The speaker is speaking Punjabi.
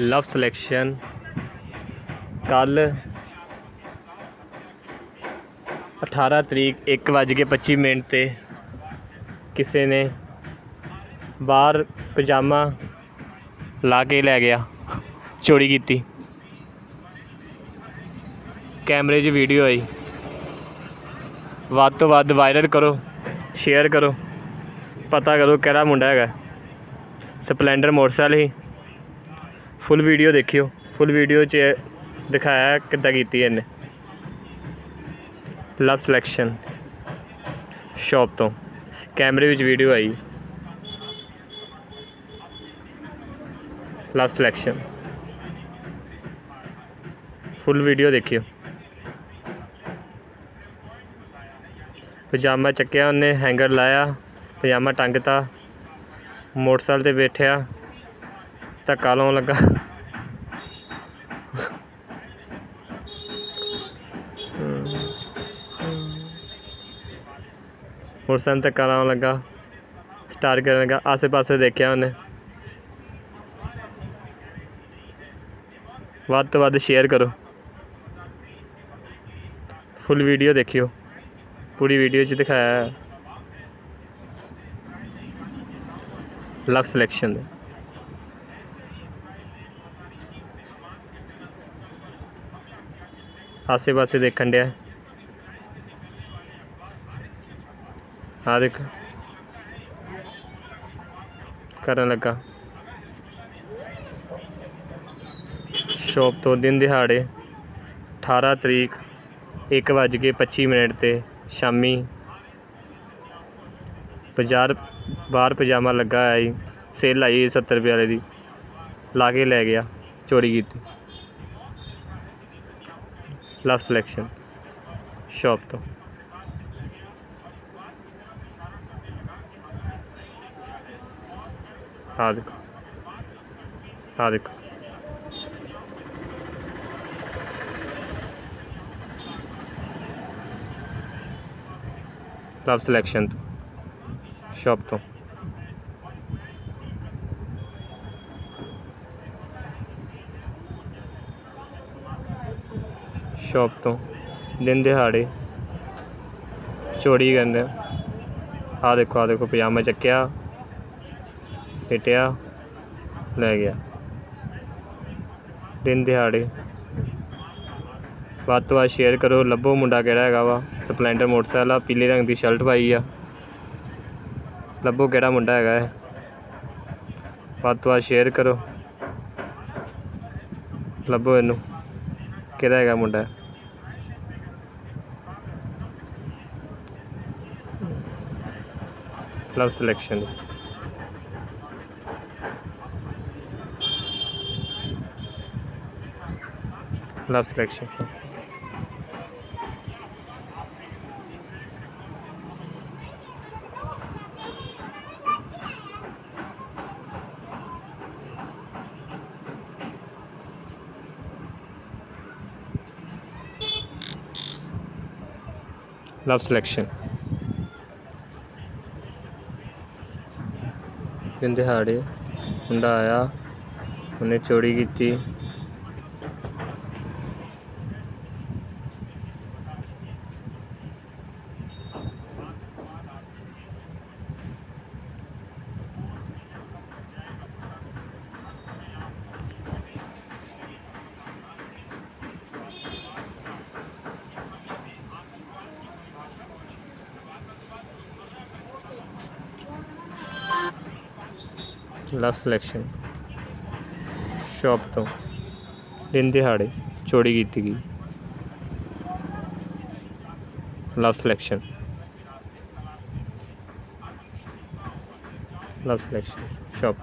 ਲਵ ਸਿਲੈਕਸ਼ਨ ਕੱਲ 18 ਤਰੀਕ 1:25 ਮਿੰਟ ਤੇ ਕਿਸੇ ਨੇ ਬਾਹਰ ਪਜਾਮਾ ਲਾ ਕੇ ਲੈ ਗਿਆ, ਚੋਰੀ ਕੀਤੀ। ਕੈਮਰੇ 'ਚ ਵੀਡੀਓ ਆਈ। ਵੱਧ ਤੋਂ ਵੱਧ ਵਾਇਰਲ ਕਰੋ ਸ਼ੇਅਰ ਕਰੋ। ਪਤਾ ਕਰੋ ਕਿਹੜਾ ਮੁੰਡਾ ਹੈਗਾ। ਸਪਲੈਂਡਰ ਮੋਟਰਸਾਈਕਲ ਹੀ ਫੁੱਲ ਵੀਡੀਓ ਦੇਖਿਓ। ਫੁੱਲ ਵੀਡੀਓ 'ਚ ਦਿਖਾਇਆ ਕਿੱਦਾਂ ਕੀਤੀ ਇਹਨੇ। ਲਵ ਸਿਲੈਕਸ਼ਨ ਸ਼ਾਪ ਤੋਂ। ਕੈਮਰੇ ਵਿੱਚ ਵੀਡੀਓ ਆਈ। ਲਵ ਸਿਲੈਕਸ਼ਨ ਫੁੱਲ ਵੀਡੀਓ ਦੇਖਿਓ। ਪਜਾਮਾ ਚੱਕਿਆ ਉਹਨੇ ਹੈਂਗਰ ਲਾਇਆ, ਪਜਾਮਾ ਟੰਗਤਾ, ਮੋਟਰਸਾਈਕਲ ਤੇ ਬੈਠਿਆ। ਧੱਕਾ ਲਾਉਣ ਲੱਗਾ। ਮੋਟਰਸਾਈਕਲ ਧੱਕਾ ਲਾਉਣ ਲੱਗਾ। ਸਟਾਰਟ ਕਰਨ ਲੱਗਾ। ਆਸੇ ਪਾਸੇ ਦੇਖਿਆ ਉਹਨੇ। ਵੱਧ ਤੋਂ ਵੱਧ ਸ਼ੇਅਰ ਕਰੋ। ਫੁੱਲ ਵੀਡੀਓ ਦੇਖਿਓ। ਪੂਰੀ ਵੀਡੀਓ 'ਚ ਦਿਖਾਇਆ। ਹੈ ਲਵ ਸਿਲੈਕਸ਼ਨ ਦੇ। ਆਸੇ ਪਾਸੇ ਦੇਖਣ ਡਿਆ। ਆ ਦੇਖ। ਕਰਨ ਲੱਗਾ। ਸ਼ੌਪ ਤੋਂ ਦਿਨ ਦਿਹਾੜੇ 18 ਤਰੀਕ 1:25 ਮਿੰਟ ਤੇ ਸ਼ਾਮੀ ਬਾਜ਼ਾਰ, ਬਾਹਰ ਪਜਾਮਾ ਲੱਗਾ ਹੋਇਆ ਸੀ ਸੇਲ ਆਈ ਸੀ 70 ਰੁਪਏ ਵਾਲੇ ਦੀ। ਲਾ ਕੇ ਲੈ ਗਿਆ, ਚੋਰੀ ਕੀਤੀ। ਲਵ ਸਿਲੈਕਸ਼ਨ ਸ਼ਾਪ ਤੋਂ। ਆ ਦੇਖੋ। ਆ ਦੇਖੋ। ਲਵ ਸਿਲੈਕਸ਼ਨ ਤੋਂ ਸ਼ਾਪ ਤੋਂ। ਸ਼ਾਪ ਤੋਂ, ਦਿਨ ਦਿਹਾੜੇ। ਚੋਰੀ ਕਰਦੇ ਆ। ਦੇਖੋ ਆ ਦੇਖੋ, ਪਜਾਮਾ ਚੱਕਿਆ ਪਿੱਟਿਆ ਲੈ ਗਿਆ। ਦਿਨ ਦਿਹਾੜੇ। ਵੱਧ ਤੋਂ ਵੱਧ ਸ਼ੇਅਰ ਕਰੋ। ਲੱਭੋ ਮੁੰਡਾ ਕਿਹੜਾ ਹੈਗਾ ਵਾ। ਸਪਲੈਂਡਰ ਮੋਟਰਸਾਈਕਲ ਆ, ਪੀਲੇ ਰੰਗ ਦੀ ਸ਼ਰਟ ਪਾਈ ਆ। ਲੱਭੋ ਕਿਹੜਾ ਮੁੰਡਾ ਹੈਗਾ ਹੈ ਵੱਧ ਤੋਂ ਵੱਧ ਸ਼ੇਅਰ ਕਰੋ। ਲੱਭੋ ਇਹਨੂੰ। ਕਿਹੜਾ ਹੈਗਾ ਮੁੰਡਾ? Love Selection Love Selection Love Selection ਦਿਨ ਦਿਹਾੜੇ ਮੁੰਡਾ ਆਇਆ ਉਹਨੇ ਚੋਰੀ ਕੀਤੀ। ਲਵ ਸਿਲੈਕਸ਼ਨ ਸ਼ਾਪ ਤੋਂ। ਦਿਨ ਦਿਹਾੜੇ ਚੋਰੀ ਕੀਤੀ ਗਈ। Love Selection Love Selection shop